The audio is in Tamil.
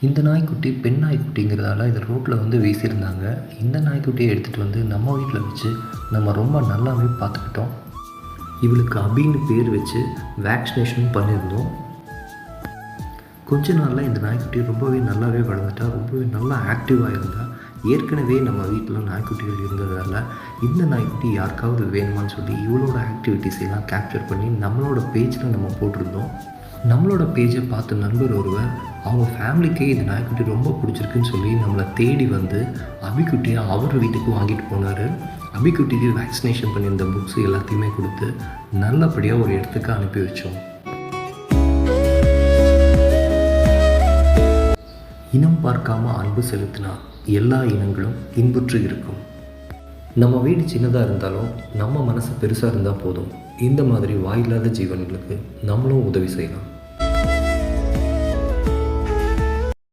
இந்த நாய்க்குட்டி பெண் நாய்க்குட்டிங்கிறதால இதை ரோட்டில் வந்து வீசியிருந்தாங்க. இந்த நாய்க்குட்டியை எடுத்துகிட்டு வந்து நம்ம வீட்டில் வச்சு நம்ம ரொம்ப நல்லாவே பார்த்துக்கிட்டோம். இவளுக்கு அபின்னு பேர் வச்சு வேக்சினேஷனும் பண்ணியிருந்தோம். கொஞ்ச நாளில் இந்த நாய்க்குட்டி ரொம்பவே நல்லாவே வளர்ந்துட்டா ரொம்பவே நல்லா ஆக்டிவாக இருந்தா ஏற்கனவே நம்ம வீட்டில் நாய்க்குட்டிகள் இருந்ததால் இந்த நாய்க்குட்டி யாருக்காவது வேணுமான்னு சொல்லி இவளோட ஆக்டிவிட்டீஸ் எல்லாம் கேப்சர் பண்ணி நம்மளோட பேஜில் நம்ம போட்டிருந்தோம். நம்மளோட பேஜை பார்த்த நண்பர் ஒருவர் அவங்க ஃபேமிலிக்கே இந்த நாய்க்குட்டி ரொம்ப பிடிச்சிருக்குன்னு சொல்லி நம்மளை தேடி வந்து அபிக்குட்டியை அவர் வீட்டுக்கு வாங்கிட்டு போனார். அபிக்குட்டிக்கு வேக்சினேஷன் பண்ணியிருந்த புக்ஸ் எல்லாத்தையுமே கொடுத்து நல்லபடியாக ஒரு இடத்துக்கு அனுப்பி வச்சோம். இனம் பார்க்காம அன்பு செலுத்தினா எல்லா இனங்களும் இன்புற்று இருக்கும். நம்ம வீடு சின்னதாக இருந்தாலும் நம்ம மனசு பெருசாக இருந்தால் போதும். இந்த மாதிரி வாயில்லாத ஜீவன்களுக்கு நம்மளும் உதவி செய்யலாம்.